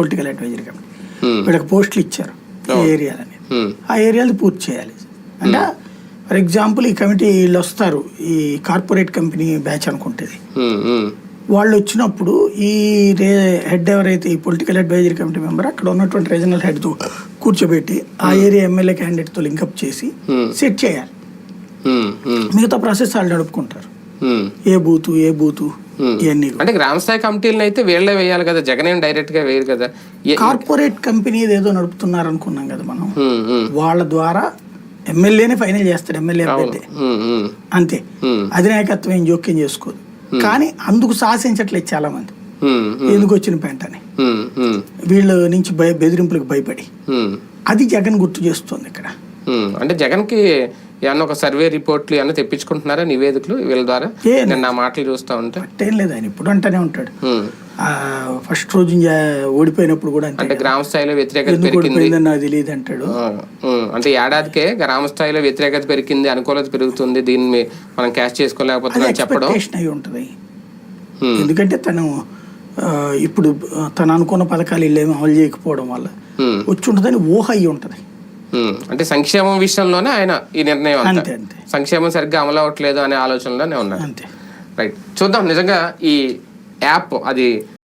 Political advisory committee వీళ్ళకి పోస్టులు ఇచ్చారు ఏ అవును. ఏరియాలని. ఉమ్, ఆ ఏరియాలు పూర్తి చేయాలి. అంటే ఫర్ ఎగ్జాంపుల్ ఈ కమిటీ వీళ్ళు వస్తారు ఈ కార్పొరేట్ కంపెనీ బ్యాచ్ అనుకుంటుంది వాళ్ళు వచ్చినప్పుడు ఈ రే హెడ్ ఎవరైతే ఈ పొలిటికల్ అడ్వైజరీ కమిటీ మెంబర్ అక్కడ ఉన్నటువంటి రీజనల్ హెడ్తో కూర్చోబెట్టి ఆ ఏరియా ఎమ్మెల్యే క్యాండిడేట్తో లింకప్ చేసి Hmm. సెట్ చేయాలి. మిగతా ప్రాసెస్ వాళ్ళు నడుపుకుంటారు. ఏ బూతు ఏ బూతు Hmm. ఇవన్నీ కూడా. అంటే గ్రామ స్థాయి కమిటీలను అయితే వీళ్ళే వేయాలి కదా జగన్ ఏం డైరెక్ట్గా వేయరు కదా. కార్పొరేట్ కంపెనీ ఏదో నడుపుతున్నారు అనుకున్నాం కదా మనం. ఉమ్, ఉమ్, వాళ్ళ ద్వారా ఎమ్మెల్యేనే ఫైనల్ చేస్తాడు ఎమ్మెల్యే అభ్యర్థి. అంతే. అధినాయకత్వం ఏం జోక్యం చేసుకోదు. కానీ అందుకు సాహసించట్లేదు చాలా మంది ఎందుకు వచ్చిన పెంటని వీళ్ళ నుంచి భయ బెదిరింపులకు భయపడి. అది జగన్ గుర్తు చేస్తుంది ఇక్కడ. అంటే జగన్కి ఏమన్నా ఒక సర్వే రిపోర్ట్లు ఏమన్నా తెప్పించుకుంటున్నారా నివేదికలు వీళ్ళ ద్వారా? ఏ నేను నా మాటలు చూస్తా ఉంటే. పట్టేం లేదు ఆయన ఇప్పుడు అంటానే ఉంటాడు. ఫస్ట్ రోజు ఓడిపోయినప్పుడు కూడా అంటే గ్రామ స్థాయిలో వ్యతిరేకత పెరిగింది? ఓడిపోయిందని నాకు తెలియదు అంటాడు. అంటే ఏడాదికే గ్రామ స్థాయిలో వ్యతిరేకత పెరిగింది అనుకూలత పెరుగుతుంది దీన్ని మనం క్యాష్ చేసుకోలేకపోతున్నాం చెప్పడం? ఉంటుంది. ఎందుకంటే తను ఇప్పుడు తను అనుకున్న పథకాలు వీళ్ళేమో అమలు చేయకపోవడం వల్ల వచ్చి ఉంటుందని ఊహ అయి ఉంటుంది. అంటే సంక్షేమం విషయంలోనే ఆయన ఈ నిర్ణయం అంతా. సంక్షేమం సరిగ్గా అమలు అవ్వట్లేదు అనే ఆలోచనలోనే ఉన్నారు. రైట్. చూద్దాం. నిజంగా ఈ యాప్ అది